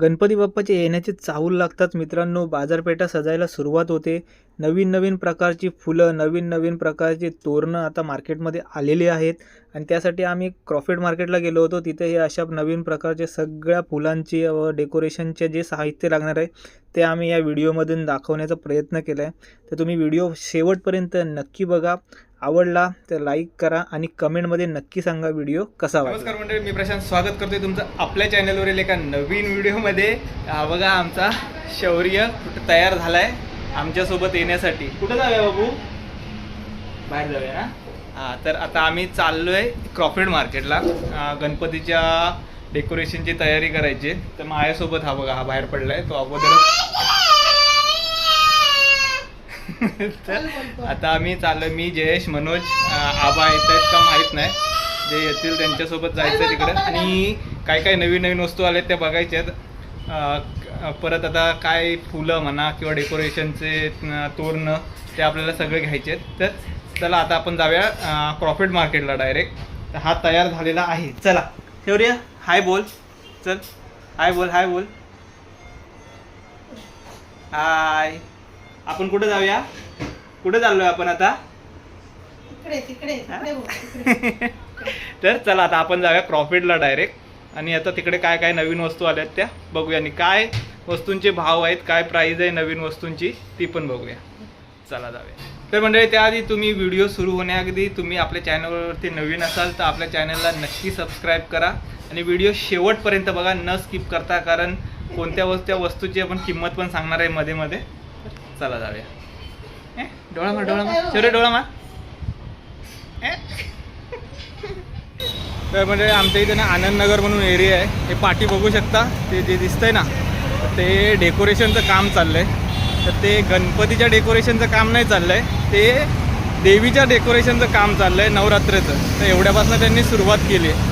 गणपती बाप्पाचे येण्याचे चाहूल लागताच मित्रांनो बाजारपेठा सजायला सुरुवात होते. नवीन नवीन प्रकारची फुलं नवीन नवीन प्रकारची तोरणं आता मार्केटमध्ये आलेली आहेत. आणि त्यासाठी आम्ही क्रॉफिट मार्केटला गेलो होतो. तिथे हे अशा नवीन प्रकारचे सगळ्या फुलांची व डेकोरेशनचे जे साहित्य लागणार आहे ते आम्ही या व्हिडिओमधून दाखवण्याचा प्रयत्न केला आहे तर तुम्ही व्हिडिओ शेवटपर्यंत नक्की बघा. आवडला तर लाईक करा आणि कमेंटमध्ये नक्की सांगा व्हिडिओ कसा नमस्कार मंडळी मी प्रशांत. स्वागत करतोय तुमचं आपल्या चॅनलवरील एका नवीन व्हिडिओमध्ये. हा बघा आमचा शौर्य तयार झाला आहे आमच्यासोबत येण्यासाठी. कुठं जाऊया बाबू? बाहेर जाऊया ना हां तर आता आम्ही चाललोय क्रॉफिड मार्केटला. गणपतीच्या डेकोरेशनची तयारी करायची. आहे. तर माझ्यासोबत हा बघा हा बाहेर पडलाय. तो अगोदर तर आता आम्ही चाललोय. मी जयेश मनोज आबा येत आहेत का माहीत नाही. जे येतील त्यांच्यासोबत जायचं तिकडे. आणि काय काय नवीन नवीन वस्तू आल्यात त्या बघायच्या आहेत परत आता काय फुलं म्हणा किंवा डेकोरेशनचे तोरणं ते आपल्याला सगळे घ्यायचे आहेत. तर चला आता आपण जाऊया प्रॉफिट मार्केटला डायरेक्ट हा तयार झालेला आहे. चला शौर्य हाय बोल. चल. हाय बोल. हाय बोल. हाय आपण कुठे जाऊया? कुठे चाललोय आपण आता. तर चला आता आपण जाऊया प्रॉफिटला डायरेक्ट आणि आता तिकडे काय काय नवीन वस्तू आल्यात त्या बघूया. आणि काय वस्तूंचे भाव आहेत काय प्राईज आहे नवीन वस्तूंची ती पण बघूया. चला जाऊया. तर मंडळी त्याआधी तुम्ही व्हिडिओ सुरू होण्याअगदी तुम्ही आपल्या चॅनलवरती नवीन असाल तर आपल्या चॅनलला नक्की सबस्क्राईब करा. आणि व्हिडिओ शेवटपर्यंत बघा न स्किप करता कारण कोणत्या वस्तू त्या वस्तूची आपण किंमत पण सांगणार आहे मध्ये मध्ये. चला जाऊया. डोळा मार डोळा मार. शेवटी डोळा मार. ए. तर म्हणजे आमच्या इथे ना आनंदनगर म्हणून एरिया आहे. हे पाठी बघू शकता. ते जे दिसतंय ना ते डेकोरेशनचं काम चाललंय. तर ते गणपतीच्या डेकोरेशनचं काम नाही चाललंय. ते देवीच्या डेकोरेशनचं काम चाललंय नवरात्रेचं. तर एवढ्यापासून त्यांनी सुरुवात केली. आहे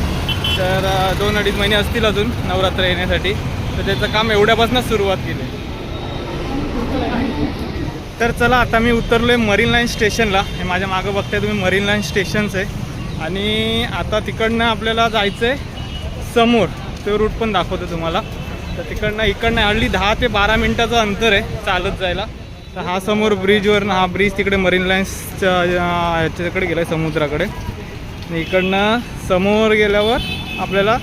तर दोन अडीच महिने असतील अजून नवरात्र येण्यासाठी. तर त्याचं काम एवढ्यापासून सुरुवात केली. आहे तर चला आता मी उतरलो आहे मरीन लाईन स्टेशनला. हे माझ्या मागं बघताय तुम्ही मरीन लाईन स्टेशनचं आहे. आणि आता तिकडनं आपल्याला जायचं आहे समोर. तो रूट पण दाखवतो तुम्हाला. तर तिकडनं इकडनं हल्ली दहा ते बारा मिनटाचं अंतर आहे चालत जायला. तर हा समोर ब्रिजवर हा ब्रिज तिकडे मरीन लाईन्सच्या ह्याच्याकडे गेला आहे समुद्राकडे. आणि इकडनं समोर गेल्यावर आपल्याला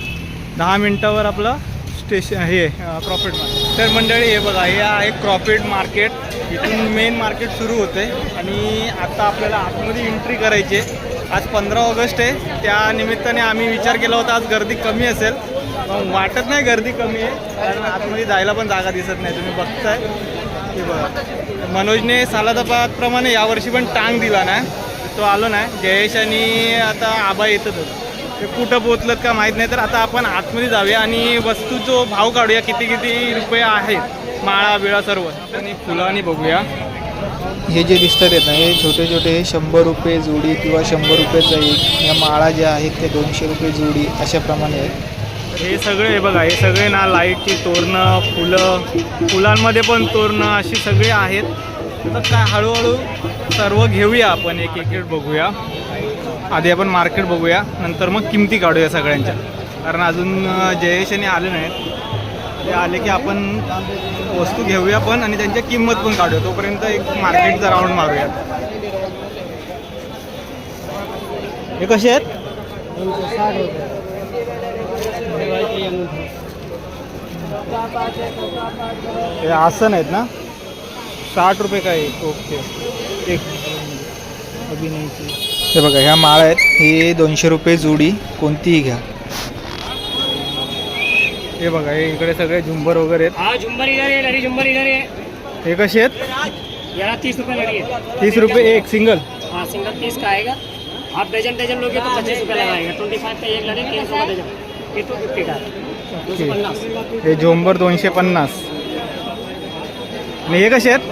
दहा मिनटावर आपला स्टेशन हे प्रॉफिट मार्केट तर मंडळी हे बघा हे आहे प्रॉफिट मार्केट इथून मेन मार्केट सुरू होते आणि आता आपल्याला आतमध्ये एंट्री करायची आहे. आज पंधरा ऑगस्ट आहे. त्या निमित्ताने आम्ही विचार केला होता आज गर्दी कमी असेल. पण वाटत नाही गर्दी कमी आहे. कारण आतमध्ये जायला पण जागा दिसत नाही. तुम्ही बघताय. हे बघा. मनोजने सालादपाप्रमाणे यावर्षी पण टांग दिला ना? तो आलो नाही जयेश आणि आता आबा येतच ते कुठं पोचलत का माहीत नाही. तर आता आपण आतमध्ये जाऊया आणि वस्तूचो भाव काढूया. किती किती रुपये आहेत? माळा बिळा सर्व. आणि फुलं आणि बघूया. हे जे दिसतात आहेत ना हे छोटे छोटे शंभर रुपये जोडी किंवा शंभर रुपये एक या माळा ज्या आहेत ते दोनशे रुपये जोडी अशाप्रमाणे आहेत. हे सगळे हे बघा हे सगळे ना लाईटची तोरणं फुलं फुलांमध्ये पण तोरणं अशी सगळे आहेत. तर काय हळूहळू सर्व घेऊया आपण एक एक बघूया. आधी आपण मार्केट बघूया नंतर मग किमती काढूया सगळ्यांच्या. कारण अजून अं, जयेश आणि आले नाहीत ते आले की आपण वस्तू घेऊया पण आणि त्यांच्या किंमत पण काढूया. तोपर्यंत एक मार्केटचा राऊंड मारूया हे कसे आहेत? हे आसन आहेत ना? साठ रुपये काय ओके. एक. अभिनयची हे बघा ह्या माळ आहेत. हे दोनशे रुपये जोडी. कोणतीही घ्या. हे बघा हे इकडे सगळे झुंबर वगैरे हाँ इधर इधर कसे आहेत? तीस रुपये लड़ी है तीस रुपये एक सिंगल? हाँ सिंगल तीस का आएगा? आप डजन डजन लोगे तो पच्चीस रुपये लगाएगा. ट्वेंटी फाइव का एक लड़ी तीन सौ का डजन. ये टू फिफ्टी का दो सौ पन्नास. हे झुंबर दोनशे पन्नास. आणि हे कसे आहेत?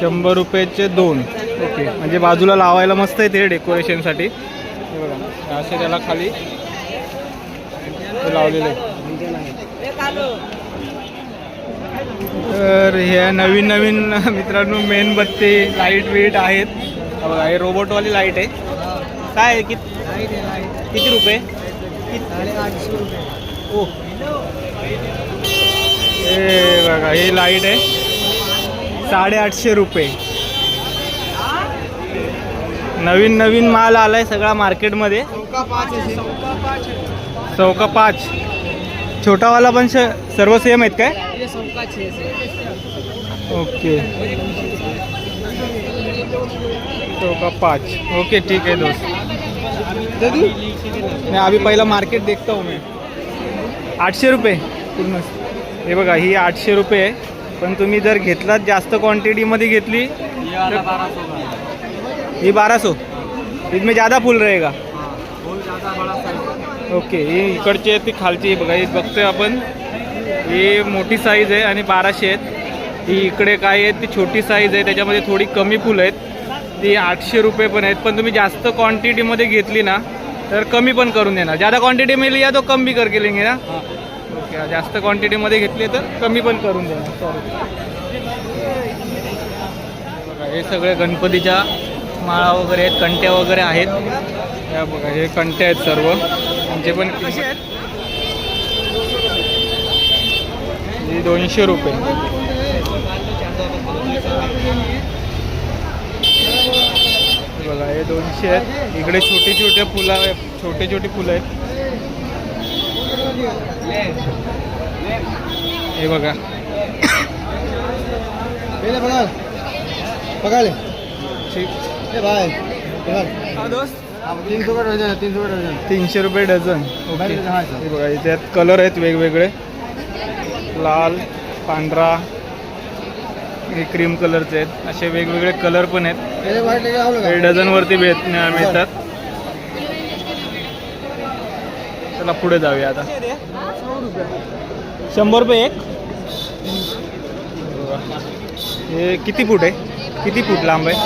शंभर रुपयाचे दोन. ओके म्हणजे बाजूला लावायला मस्त आहे ते डेकोरेशनसाठी हे बघा असे त्याला खाली लावलेले आहे. तर ह्या नवीन नवीन मित्रांनो मेणबत्ती लाइट वेट आहेत. हा बघा हे रोबोटवाली लाइट आहे. काय आहे? किती किती रुपये? ओ. हे बघा ही लाइट आहे. साडेआठशे रुपये. नवीन नवीन माल आलाय सगळा मार्केटमध्ये चौका पाच. छोटावाला पण सर्व सेम आहेत काय? ओके. चौका पाच. ओके ठीक आहे दोस्त. नाही अभी पहिला मार्केट देखता हूँ मैं आठशे रुपये. पूर्ण हे बघा ही आठशे रुपये आहे. पण तुम्ही जर घेतलात जास्त क्वांटिटीमध्ये घेतली ही बारा सौ इसमें ज़्यादा फुल रहेगा. ओके ही इकडची ती खालची बघा ही बघतोय आपण. ही मोठी साईज आहे आणि बाराशे आहेत. ही इकडे काय आहे ती छोटी साईज आहे. त्याच्यामध्ये थोडी कमी फुलं आहेत. ती आठशे रुपये पण आहेत. पण तुम्ही जास्त क्वांटिटीमध्ये घेतली ना तर कमी पण करून देणार. ज़्यादा क्वांटिटी में लिया तो कम भी करके लेंगे ना ओके जास्त क्वांटिटीमध्ये घेतली तर कमी पण करून देणार. सॉरी बघा हे सगळे गणपतीच्या माळा वगैरे आहेत कंट्या वगैरे आहेत. या बघा हे कंट्या आहेत सर्व. त्यांचे पण कसे आहेत? ही दोनशे रुपये. हे बघा हे दोनशे आहेत. इकडे छोटे छोटे फुलं आहे छोटे छोटे फुलं आहेत. हे बघा. भाई हा दोस्त. तीन सौ का डझन तीन सौ का डझन तीनशे रुपये डझन. ओके. हा, बघा इथे कलर आहेत वेगवेगळे. लाल पांढरा हे क्रीम कलरचे आहेत. असे वेगवेगळे कलर पण आहेत. हे डझनवरती भेट मिळतात. चला पुढे जाऊया आता. शंभर रुपये एक. हे किती फूट आहे? किती फूट लांब आहे?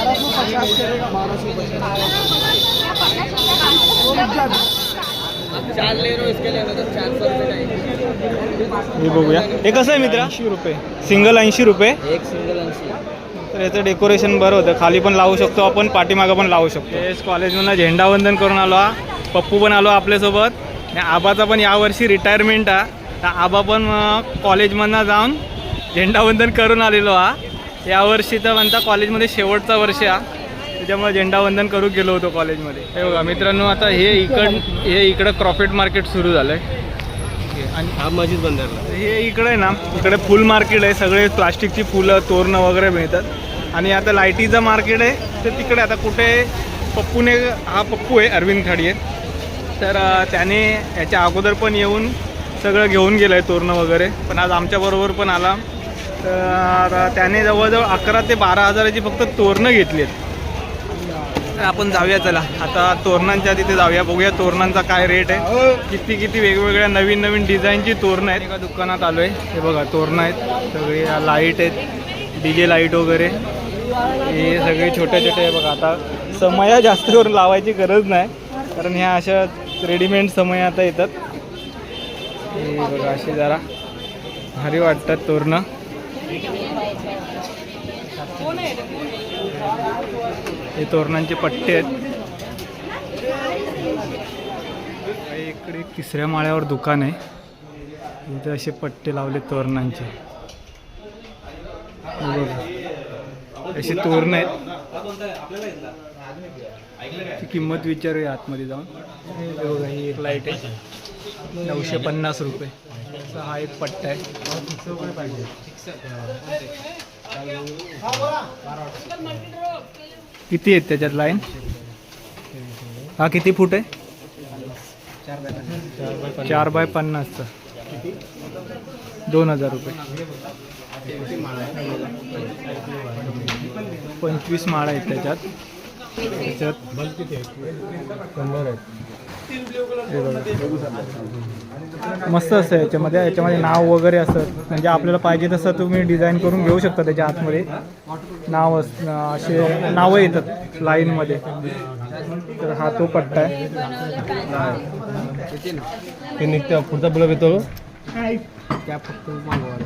हे बघूया. हे कसं आहे मित्र? ऐंशी रुपये. सिंगल ऐंशी रुपये? एक सिंगल ऐंशी. तर याचं डेकोरेशन बरं होतं. खाली पण लावू शकतो आपण पाठीमागं पण लावू शकतो. तेच कॉलेजमधनं झेंडावंदन करून आलो हा. पप्पू पण आलो आपल्यासोबत. आणि आबाचा पण यावर्षी रिटायरमेंट हा. तर आबा पण अं, कॉलेजमधनं जाऊन झेंडावंदन करून आलेलो हा. यावर्षी तर म्हणता कॉलेजमध्ये शेवटचा वर्ष हा. त्याच्यामुळे झेंडावंदन करू गेलो होतो कॉलेजमध्ये. हे बघा मित्रांनो आता हे इकड हे इकडं क्रॉफिट मार्केट सुरू झालं आहे आणि हा मस्जिद बंदरला. हे इकडे आहे ना इकडे फुल मार्केट आहे. सगळे प्लास्टिकची फुलं तोरणं वगैरे मिळतात. आणि आता लाईटीचं मार्केट आहे. तर तिकडे आता कुठे पप्पूने हा पप्पू आहे अरविंद खाडिये तर त्याने याच्या अगोदर पण येऊन सगळं घेऊन गेलं आहे तोरणं वगैरे. पण आज आमच्याबरोबर पण आला. तर आता त्याने जवळजवळ अकरा ते बारा हजाराची फक्त तोरणं घेतली आहेत तर आपण जाऊया चला. आता तोरणांच्या तिथे जाऊया. बघूया तोरणांचा काय रेट आहे. किती किती वेगवेगळ्या नवीन नवीन डिझाईनची तोरणं आहेत. एका दुकानात आलो आहे हे बघा तोरणं आहेत. सगळे लाइट आहेत. डी जे लाइट वगैरे. हे सगळे छोटे छोटे आहे. बघा आता समया जास्त करून लावायची गरज नाही. कारण ह्या अशा रेडीमेड समय आता येतात. हे बघा अशी जरा भारी वाटतात तोरणं. हे तोरणांचे पट्टे आहेत. इकडे एक तिसऱ्या माळ्यावर दुकान आहे. इथे असे पट्टे लावले तोरणांचे. असे तोरण आहेत. ती किंमत विचारूया आतमध्ये जाऊन. ही एक लाइट आहे. नऊशे पन्नास रुपये. असा हा एक पट्टा आहे. किती आहेत त्याच्यात लाईन हा किती फूट आहे? चार बाय पन्नासचा दोन हजार रुपये. पंचवीस माळा आहेत त्याच्यात. त्याच्यात शंभर आहेत मस्त असतं याच्यामध्ये. याच्यामध्ये नाव वगैरे असतं. म्हणजे आपल्याला पाहिजे तसं तुम्ही डिझाईन करून घेऊ शकता त्याच्या आतमध्ये. नाव अस असे नावं येतात लाईनमध्ये. तर हा तो पट्टा आहे. ते निघते. पुढचा ब्लब येतो.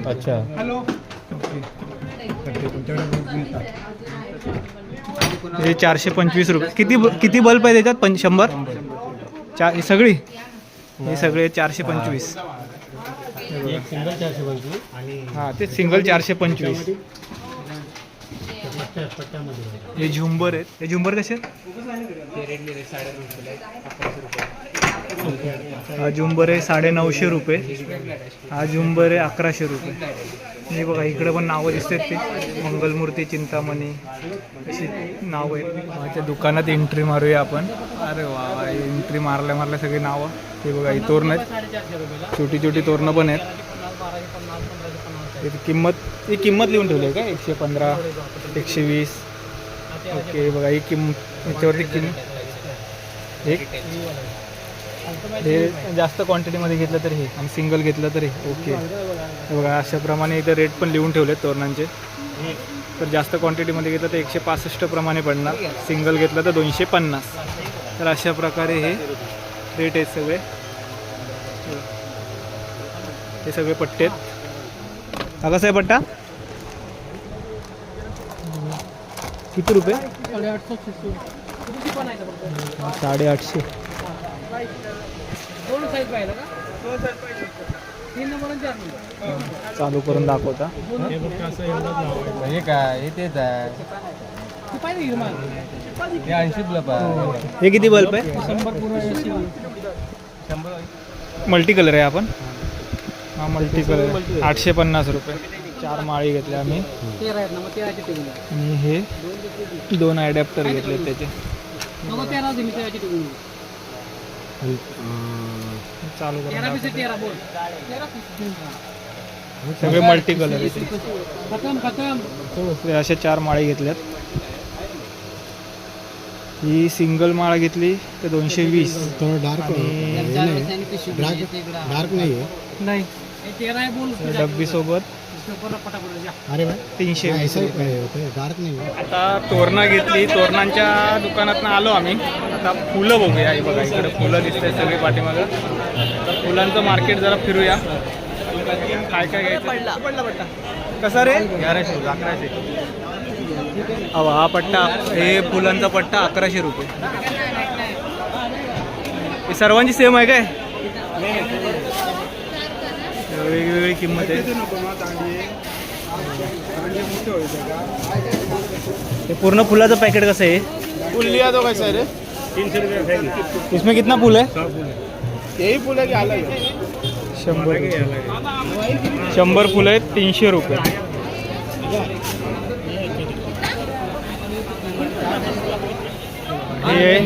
अच्छा. हे चारशे पंचवीस रुपये. किती ब- किती बल्ब आहे त्याच्यात? पण शंभर. चार ही सगळी? हे. सगळे चारशे पंचवीस. हे. एक सिंगल चारशे पंचवीस आणि. हा ते सिंगल चारशे पंचवीस. पट्ट्या पट्ट्यामध्ये हे झुंबर आहेत. हे झुंबर कसे आहेत? हा झुंबर आहे साडे नऊशे रुपये. हा झुंबर आहे अकराशे रुपये. हे बघा इकडे पण नावं दिसतात ते. मंगलमूर्ती चिंतामणी अशी नावं आहेत. माझ्या दुकानात एंट्री मारूया आपण. अरे वा एंट्री मारल्या मारल्या सगळी नावं. हे बघा ही तोरणं आहेत. छोटी छोटी तोरणं पण आहेत. त्याची किंमत ही किंमत लिहून ठेवली आहे का? एकशे पंधरा एकशे वीस. ओके बघा ही किंमत याच्यावरती किंमत एक हे जास्त क्वांटिटीमध्ये घेतलं तर हे. आणि सिंगल घेतलं तर हे. ओके बघा अशाप्रमाणे इथं रेट पण लिहून ठेवलेत तोरणांचे. तर जास्त क्वांटिटीमध्ये घेतलं तर एकशे पासष्ट प्रमाणे पडणार. सिंगल घेतलं तर दोनशे पन्नास. तर अशा प्रकारे हे रेट आहेत सगळे. हे सगळे पट्टे आहेत. हा कसा आहे पट्टा किती रुपये? साडेआठशे. चालू करून दाखवता. हे काय? हे तेच आहे. हे ऐंशी बल्ब आहे हे किती बल्ब आहे? मल्टी कलर आहे. आपण. हा मल्टी कलर आठशे पन्नास रुपये. चार माळी घेतल्या आम्ही. आणि हे दोन ॲडॅप्टर घेतले त्याचे. चालू. सगळे मल्टी कलर आहे. अशा चार माळी घेतल्यात. ही सिंगल माळ घेतली तर दोनशे वीस. थोडं डार्क डार्क डार्क नाही. आहे नाही डब्बी सोबत. अरे भाई तीनशे वीस ऐसा रुपये. होते डार्क नाही आहे आता तोरणं घेतली तोरणांच्या दुकानातनं आलो आम्ही. आता फुलं बघूया हे बघा इकडे फुलं दिसत आहेत सगळे पाठीमागं. फुलांचं मार्केट जरा फिरूया. काय काय घ्यायचं? पडला पट्टा कसा रे? अकराशे अकराशे. अहो हा पट्टा हे फुलांचा पट्टा अकराशे रुपये. हे सर्वांची सेम आहे काय? वेगवेगळी किंमत आहे. हे पूर्ण फुलाचं पॅकेट कसं आहे? फुल लिया तो कैसा रे? तीनशे रुपये इसमें कितना फूल है यही फुल है कि शंभर शंभर फुलं आहेत तीनशे रुपये. हे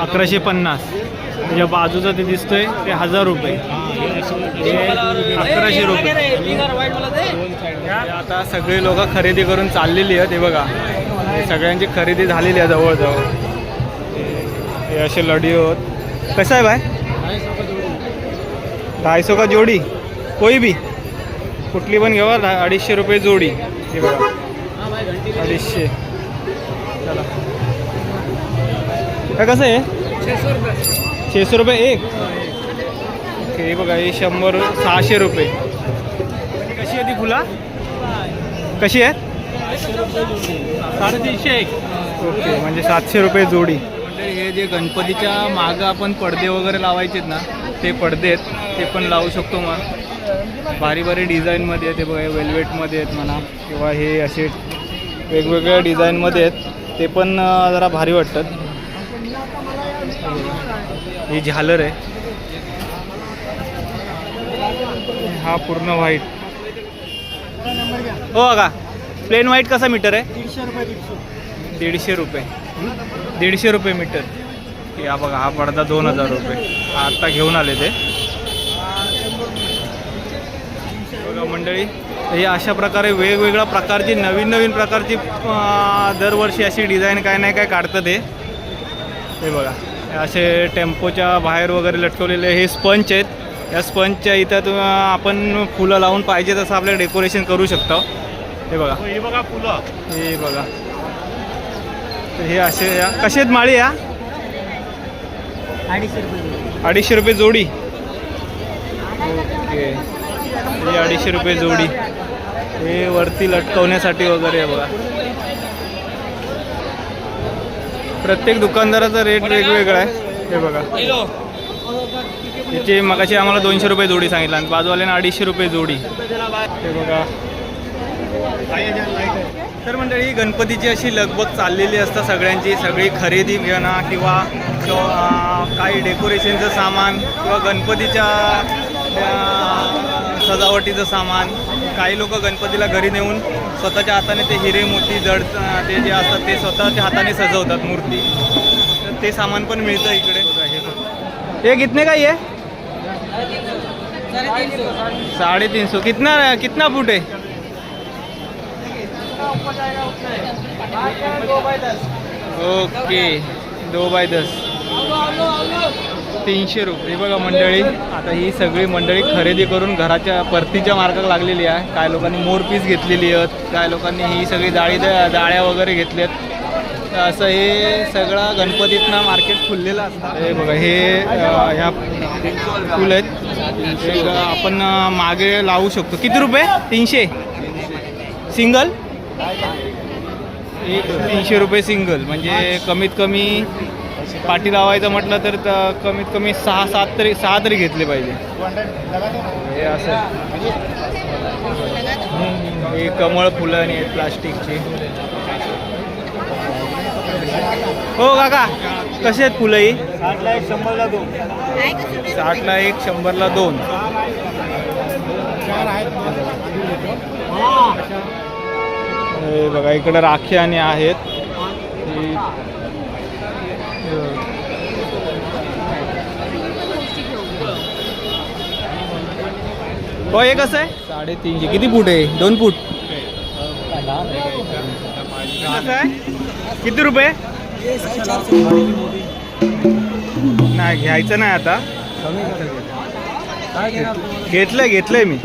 अकराशे पन्नास. त्याच्या बाजूचं ते दिसतंय ते हजार रुपये. अकराशे रुपये. आता सगळे लोक खरेदी करून चाललेली आहेत हे बघा. सगळ्यांची खरेदी झालेली आहे जवळजवळ. हे असे लढी होत. कसं आहे बाय ढाई का जोडी. कोई भी कुठली पण घेवा ढा- अडीचशे रुपये जोडी. हे बघा. अडीचशे. चला. काय कसं आहे? छेशे रुपये एक? हे बघा हे शंभर सहाशे रुपये. कशी आहे ती फुला? कशी आहे? साडेतीनशे एक. ओके म्हणजे सातशे रुपये जोडी. म्हणजे हे जे गणपतीच्या मागं आपण पडदे वगैरे लावायचे ना ते पडदे आहेत ते पण लावू शकतो मग. भारी भारी डिझाईनमध्ये आहेत ते बघा वेल्वेटमध्ये आहेत म्हणा किंवा हे असे वेगवेगळ्या डिझाईनमध्ये आहेत ते पण जरा भारी वाटतात. ही झालर आहे. हा पूर्ण व्हाईट. हो का प्लेन व्हाईट कसा मीटर आहे? दीडशे रुपये दीडशे. रुपये. मीटर या बघा हा पडदा दोन हजार रुपये. हा आत्ता घेऊन आले ते. बघा मंडळी हे अशा प्रकारे वेगवेगळ्या प्रकारची नवीन नवीन प्रकारची दरवर्षी अशी डिझाईन काय नाही काय काढतं ते. हे बघा असे टेम्पोच्या बाहेर वगैरे लटकवलेले हे स्पंच आहेत. या स्पंचच्या इथं तु- आपण फुलं लावून पाहिजे तसं आपलं डेकोरेशन करू शकतो. हे बघा. हे बघा फुलं. हे बघा. तर हे असे या. कसे आहेत माळी या? अडीचशे रुपये जोडी. ओके. हे अडीचशे रुपये जोडी. हे वरती लटकवण्यासाठी वगैरे आहे बघा. प्रत्येक दुकानदाराचा रेट वेगवेगळा आहे. हे बघा. त्याचे मगाशी आम्हाला दोनशे रुपये जोडी सांगितलं आणि बाजूवाल्यानं अडीचशे रुपये जोडी. हे बघा. तर मंडळी गणपतीची अशी लगबग चाललेली असतं सगळ्यांची. सगळी खरेदी घेणं किंवा काही डेकोरेशनचं सामान किंवा गणपतीच्या सजावटीचं सामान. काही लोक गणपतीला घरी नेऊन स्वतःच्या हाताने ते हिरे मोती जड ते जे असतात ते स्वतःच्या हाताने सजवतात मूर्ती. ते सामान पण मिळतं इकडे. हे बघ. काही आहे साढ़े तीन सौ कितना कितना फुट है? ओके दो बाय दस. तीनशे रुपये. बघा मंडळी आता ही सगळी मंडळी खरेदी करून घराच्या परतीच्या मार्गाला लागलेली आहे. काय लोकांनी मोर पीस घेतलेली आहेत काय लोकांनी ही सगळी जाळी जाळ्या वगैरे घेतल्यात. तर असं हे सगळं गणपतीतनं मार्केट खुललेलं असतं. हे बघा हे ह्या फुल आहेत. आपण मागे लावू शकतो. किती रुपये? तीनशे? सिंगल? एक तीनशे रुपये सिंगल. म्हणजे कमीत कमी पाठी लावायचं म्हटलं तर कमीत कमी सहा सात तरी सहा तरी घेतले पाहिजे. हे असं. हे कमळ फुलं आणि प्लास्टिकची. हो काका. कसे आहेत फुलं ही? साठला एक शंभरला दोन. साठला एक शंभरला दोन. हे बघा इकडं राखी आणि आहेत. ही- हो हे कसं आहे? साडेतीनशे. किती फूट आहे? दोन फूट. कसं आहे? किती रुपये? नाही घ्यायचं नाही आता. घेतलंय घेतलंय मी.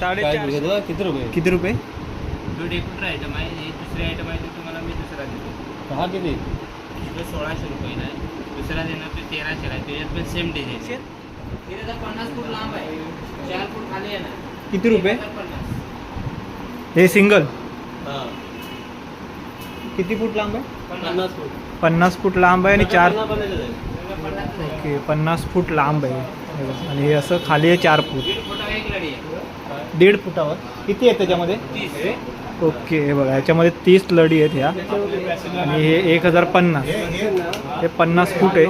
साडेचार किती रुपये? किती? रुपये आयटम आहे हे दुसरे आयटम आहे ते तुम्हाला मी दुसरा देतो हा किती तो सोळाशे रुपयाला आहे दुसरा देणार तो तेराशेला आहे. त्याच्यात पण सेम डिझाईन हे त्याचा पन्नास फूट लांब आहे. चार फूट खाली येणार किती रुपये? हे सिंगल किती फूट लांब आहे? पन्नास फूट. पन्नास फूट लांब आहे आणि चार ओके पन्नास फूट लांब आहे. आणि हे असं खाली आहे चार फूट. दीड फुटावर किती आहे त्याच्यामध्ये? ओके हे बघा ह्याच्यामध्ये तीस लढी आहेत ह्या. आणि हे एक हजार पन्नास. हे पन्नास फूट आहे.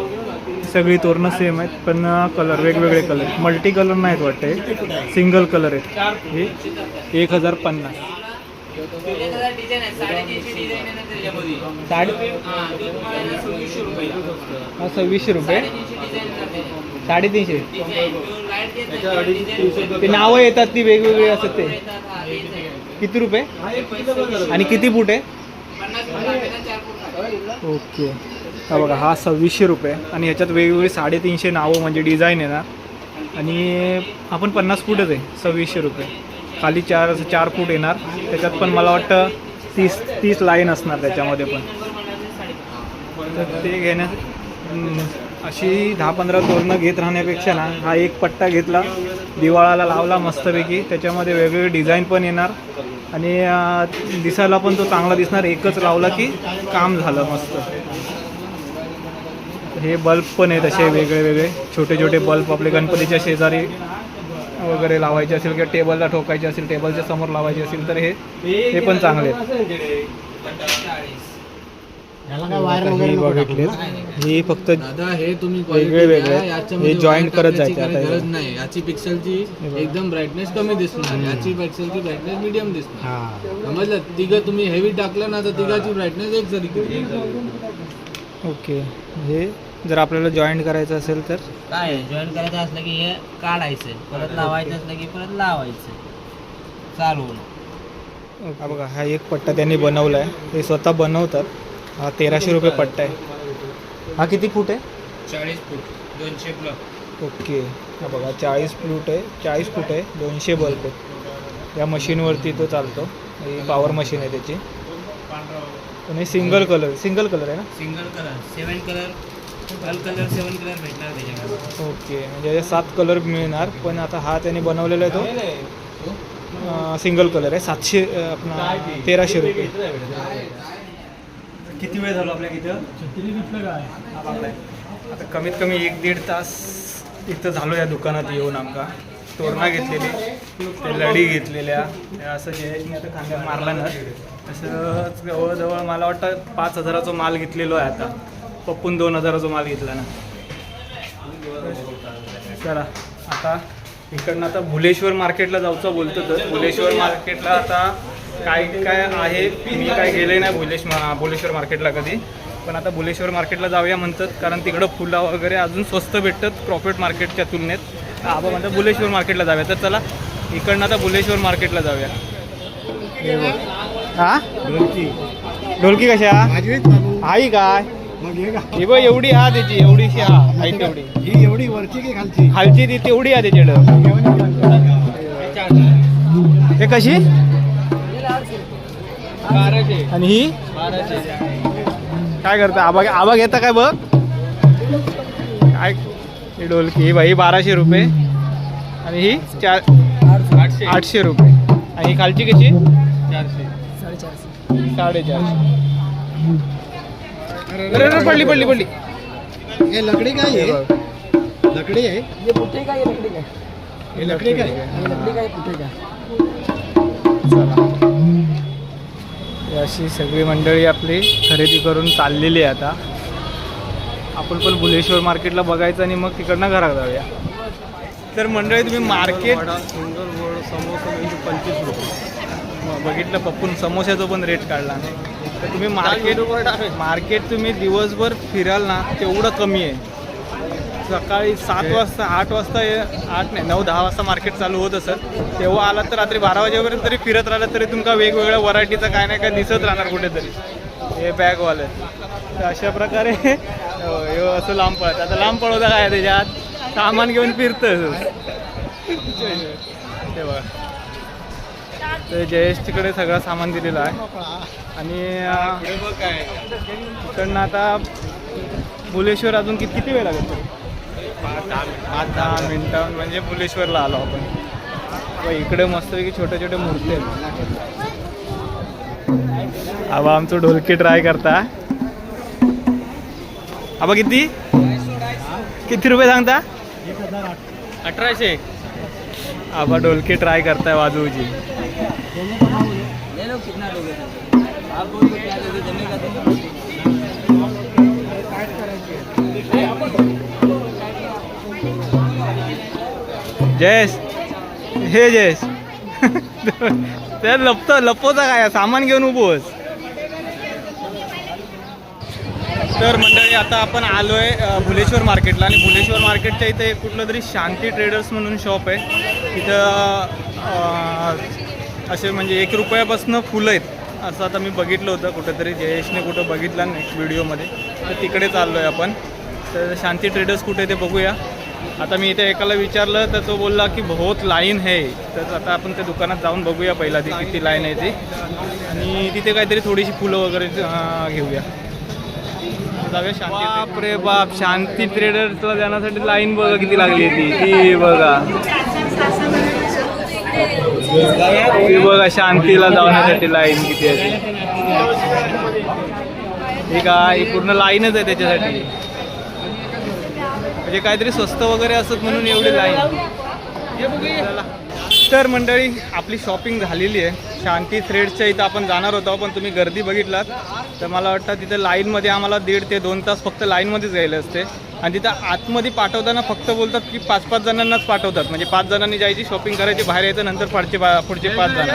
सगळी तोरणं सेम आहेत पण कलर वेगवेगळे कलर मल्टी कलर नाहीत वाटते सिंगल कलर आहेत. हे एक हजार पन्नास. सव्वीसशे हा, रुपये? साडेतीनशे ते नावं येतात ती वेगवेगळी असतात ते. हां, आहे. किती रुपये? आणि किती फूट आहे? आहे ना. ओके. हा बघा हा सव्वीसशे रुपये. आणि ह्याच्यात वेगवेगळे साडेतीनशे नावं म्हणजे डिझाईन येणार आणि आपण पन्नास फूटच आहे सव्वीसशे रुपये. खाली चार चार फूट येणार. त्याच्यात पण मला वाटतं तीस तीस लाईन असणार त्याच्यामध्ये पण. तर ते घेण्यात अशी दहा पंधरा तोरणं घेत राहण्यापेक्षा ना हा एक पट्टा घेतला दिवाळाला लावला मस्तपैकी. त्याच्यामध्ये वेगवेगळे डिझाईन पण येणार. आणि दिसायला पण तो चांगला दिसणार. एकच लावला की काम झालं मस्त. हे बल्ब पण आहेत असे वेगळे वेगळे छोटे छोटे बल्ब आपले गणपतीच्या शेजारी वगैरे लावायचे असेल किंवा टेबलला ठोकायचे असेल टेबलच्या समोर लावायचे असेल तर हे हे पण चांगले. हे फक्त दादा हे तुम्ही वेगळे वेगळे. हे wire करत जायचे आता. गरज नाही. याची पिक्सलची. एकदम ब्राईटनेस कमी दिसणार. याची पिक्सलची ब्राईटनेस मीडियम दिसणार. हा. समजलं? तिघं तुम्ही हेवी टाकलं ना तर तिघाची ब्राईटनेस एक जरी. ओके. हे जर आपल्याला जॉईंट करायचं असेल तर? काय जॉईन करायचं असलं की हे काढायचं परत लावायचं असलं की परत लावायचं. चालवून हा बघा हा एक पट्टा त्यांनी बनवला आहे हे स्वतः बनवतात. हा तेराशे रुपये पट्टा आहे. हा किती फूट आहे? चाळीस फूट दोनशे प्लग ओके. हा बघा चाळीस फूट आहे चाळीस फूट आहे दोनशे बल्ब आहेत. या मशीनवरती तो चालतो. ही पॉवर मशीन आहे त्याची. पण हे सिंगल कलर सिंगल कलर आहे ना? Single colour seven colour all colour seven colour भेटणार त्याच्यामध्ये. ओके म्हणजे सात कलर मिळणार पण आता हा त्याने बनवलेला आहे तो. सिंगल कलर आहे सातशे अं, आपला तेराशे रुपये. किती वेळ झाला आपल्या इथं? आता कमीत कमी एक दीड तास इथं झालो या दुकानात येऊन आमका. तोरणा घेतलेली ते लढी घेतलेल्या असं जयेशने आता खांद्यात मारला ना असं जवळजवळ मला वाटतं पाच हजाराचा माल घेतलेलो आहे आता. पप्पून दोन हजाराचा माल घेतला ना. चला आता इकडनं आता भुलेश्वर मार्केटला जाऊचं बोलतो तर. भुलेश्वर मार्केटला आता काय काय आहे? मी काय गेले नाही भुलेश भुलेश्वर मार्केटला कधी. पण आता भुलेश्वर मार्केटला जाऊया म्हणतात कारण तिकडं फुलं वगैरे अजून स्वस्त भेटतात प्रॉफिट मार्केटच्या तुलनेत. आबा म्हणतात भुलेश्वर मार्केटला जाऊया. तर चला इकडनं आता भुलेश्वर मार्केटला जाऊया. हा? ढोलकी. कशा? माझी चालू आई काय? मग हे का ही बघ एवढी हा त्याची एवढीशी हा आहे तेवढी. ही एवढी वरची की खालची? खालची ती तेवढी आहे त्याच्याकडं. ते कशी? आणि ही? काय करता? आबा आबा घेता काय बघ? काय? ही ढोलकी ही बाई बाराशे रुपये. आणि ही चार आठशे. आठशे रुपये. आणि ही खालची कशी? साडेचारशे. अरे अरे, पडली पडली पडली. हे लकडी काय हे आहे बघ. लकडी आहे? हे लकडी काय? चला. ही अशी सगळी मंडळी आपली खरेदी करून चाललेली आहे आता. आपण पण भुलेश्वर मार्केटला बघायचं आणि मग तिकडनं घरात जाऊया. तर मंडळी तुम्ही मार्केट समोसा म्हणजे पंचवीस रुपये. बघितलं पप्पून समोश्याचा पण रेट काढला तर तुम्ही मार्केट मार्केट तुम्ही दिवसभर फिराल ना तेवढं कमी आहे. सकाळी सात वाजता आठ वाजता ये- आठ नाही नऊ दहा वाजता मार्केट चालू होत असत तेव्हा आलात तर रात्री बारा वाजेपर्यंत तरी फिरत राहिलं तरी तुमका वेगवेगळ्या व्हरायटीचं काय नाही काय दिसत राहणार कुठेतरी. हे बॅगवाले तर अशा प्रकारे असं लांब पळत. आता लांब पळवता काय त्याच्यात? सामान घेऊन फिरतं ते. बघा. तर जयेश तिकडे सगळं सामान दिलेलं आहे. आणि अं, इकडनं आता बुलेश्वर अजून किती किती वेळ लागेल? पाच दहा मिनिटं. म्हणजे बुलेश्वरला आलो आपण. व इकडे मस्तपैकी छोटे छोटे मूर्ती आहेत. आबा आमचं ढोलकी ट्राय करता. आबा किती? किती रुपये सांगता? अठराशे. आबा ढोलकी ट्राय करताय वाजवची. जयेश हे जयेश. त्या लपतो लपवता काय? सामान घेऊन उभोस तर मंडळी आता आपण आलो आहे भुलेश्वर मार्केटला. आणि भुलेश्वर मार्केटच्या इथे कुठलं तरी शांती ट्रेडर्स म्हणून शॉप आहे. तिथं असे म्हणजे एक रुपयापासून फुलं आहेत. असं आता मी बघितलं होतं कुठंतरी. जयेशने कुठं बघितलं नेक्स्ट व्हिडिओमध्ये. तर तिकडे चाललो आहे आपण. तर शांती ट्रेडर्स कुठे ते बघूया. आता मी इथे एकाला विचारलं तर तो बोलला की बहुत लाईन आहे तर आता आपण त्या दुकानात जाऊन बघूया पहिला ती किती लाईन आहे ती. आणि तिथे काहीतरी थोडीशी फुलं वगैरे घेऊया. जाऊया शांती बाप रे बाप शांती ट्रेडर्सला जाण्यासाठी लाईन बघा किती लागली ती ती बघा. ती बघा शांतीला जाण्यासाठी लाईन किती आहे ठीक आहे काय पूर्ण लाईनच आहे त्याच्यासाठी म्हणजे काहीतरी स्वस्त वगैरे असत म्हणून एवढी लाईन चला. तर मंडळी आपली शॉपिंग झालेली आहे. शांती थ्रेडच्या इथं आपण जाणार होतो पण तुम्ही गर्दी बघितलात. तर मला वाटतं तिथं लाईनमध्ये आम्हाला दीड ते दोन तास फक्त लाईनमध्येच गेले असते. आणि तिथं आतमध्ये पाठवताना फक्त बोलतात की पाच पाच जणांनाच पाठवतात. म्हणजे पाच जणांनी जायची शॉपिंग करायची बाहेर यायचं नंतर पुढचे पा- पुढचे पाच जण.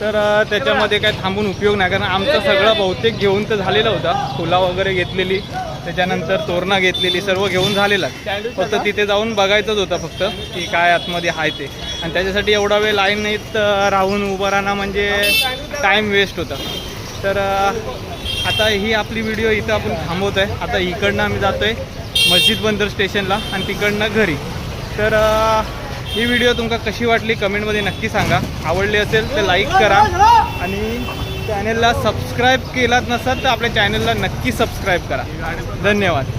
तर त्याच्यामध्ये काय थांबून उपयोग नाही कारण आमचं सगळं बहुतेक घेऊन तर झालेलं होता. फुला वगैरे घेतलेली त्याच्यानंतर तोरणा घेतलेली सर्व घेऊन झालेलं. फक्त तिथे जाऊन बघायचंच होतं फक्त की काय आतमध्ये आहे ते. आणि त्याच्यासाठी एवढा वेळ लाईनीत राहून उभं राहणं म्हणजे टाईम वेस्ट होता. तर आता ही आपली व्हिडिओ इथं आपण थांबवत आहे आता इकडनं आम्ही जातो आहे मस्जिद बंदर स्टेशनला आणि तिकडनं घरी. तर ही व्हिडिओ तुमका कशी वाटली कमेंटमध्ये नक्की सांगा. आवडली असेल तर लाईक करा आणि चॅनलला सबस्क्राईब केलात नसाल तर आपल्या चॅनलला नक्की सबस्क्राईब करा. धन्यवाद.